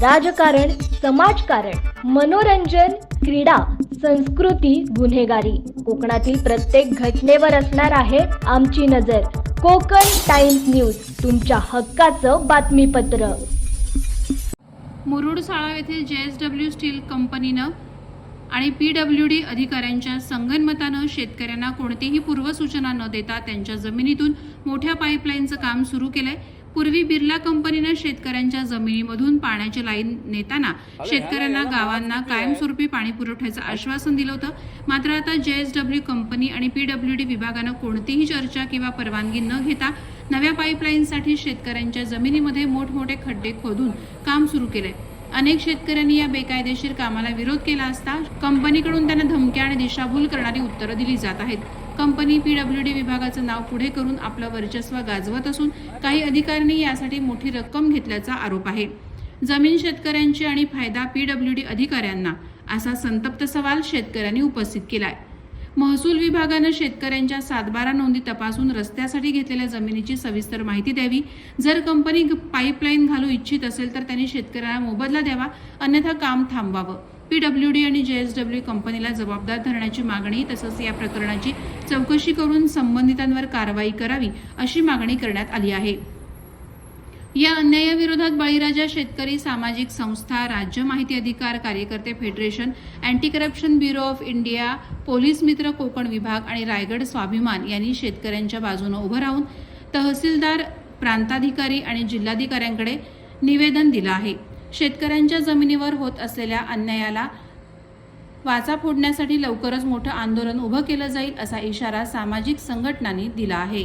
राजकारण समाजकारण मनोरंजन क्रीडा संस्कृती गुन्हेगारी. कोकणातील प्रत्येक घटनेवर असणार आहे आमची नजर. कोकण टाइम्स न्यूज तुमच्या हक्काचं बातमीपत्र. मुरुड साळाव येथील जे एस डब्ल्यू स्टील कंपनीनं आणि पी डब्ल्यू डी अधिकाऱ्यांच्या संगनमतानं शेतकऱ्यांना कोणतीही पूर्वसूचना न देता त्यांच्या जमिनीतून मोठ्या पाईपलाईनचं काम सुरू केलंय. पूर्वी बिर्ला कंपनीनं शेतकऱ्यांच्या जमिनीमधून पाण्याची लाईन नेताना शेतकऱ्यांना गावांना कायमस्वरूपी पाणी पुरवठ्याचं आश्वासन दिलं होतं. मात्र आता जे एस डब्ल्यू कंपनी आणि पी डब्ल्यू डी विभागानं कोणतीही चर्चा किंवा परवानगी न घेता नव्या पाईपलाईनसाठी शेतकऱ्यांच्या जमिनीमध्ये मोठमोठे खड्डे खोदून काम सुरू केलंय. अनेक शेतकऱ्यांनी या बेकायदेशीर कामाला विरोध केला असता कंपनीकडून त्यांना धमक्या आणि दिशाभूल करणारी उत्तरं दिली जात आहेत. कंपनी पीडब्ल्यूडी विभागाचं नाव पुढे करून आपलं वर्चस्व गाजवत असून काही अधिकाऱ्यांनी यासाठी मोठी रक्कम घेतल्याचा आरोप आहे. जमीन शेतकऱ्यांची आणि फायदा पीडब्ल्यूडी अधिकाऱ्यांना असा संतप्त सवाल शेतकऱ्यांनी उपस्थित केलाय. महसूल विभागानं शेतकऱ्यांच्या सातबारा नोंदी तपासून रस्त्यासाठी घेतलेल्या जमिनीची सविस्तर माहिती द्यावी. जर कंपनी पाईपलाईन घालू इच्छित असेल तर त्यांनी शेतकऱ्यांना मोबदला द्यावा अन्यथा काम थांबवावं. पीडब्ल्यूडी आणि जेएसडब्ल्यू कंपनीला जबाबदार धरण्याची मागणी तसंच या प्रकरणाची चौकशी करून संबंधितांवर कारवाई करावी अशी मागणी करण्यात आली आहे. या अन्यायाविरोधात बळीराजा शेतकरी सामाजिक संस्था राज्य माहिती अधिकार कार्यकर्ते federation anti corruption bureau of India police मित्र कोकण विभाग आणि रायगड स्वाभिमान यांनी शेतकऱ्यांच्या बाजूनं उभं राहून तहसीलदार प्रांताधिकारी आणि जिल्हाधिकाऱ्यांकडे निवेदन दिलं आहे. शेतकऱ्यांच्या जमिनीवर होत असलेल्या अन्यायाला वाचा फोडण्यासाठी लवकरच मोठं आंदोलन उभं केलं जाईल असा इशारा सामाजिक संघटनांनी दिला आहे.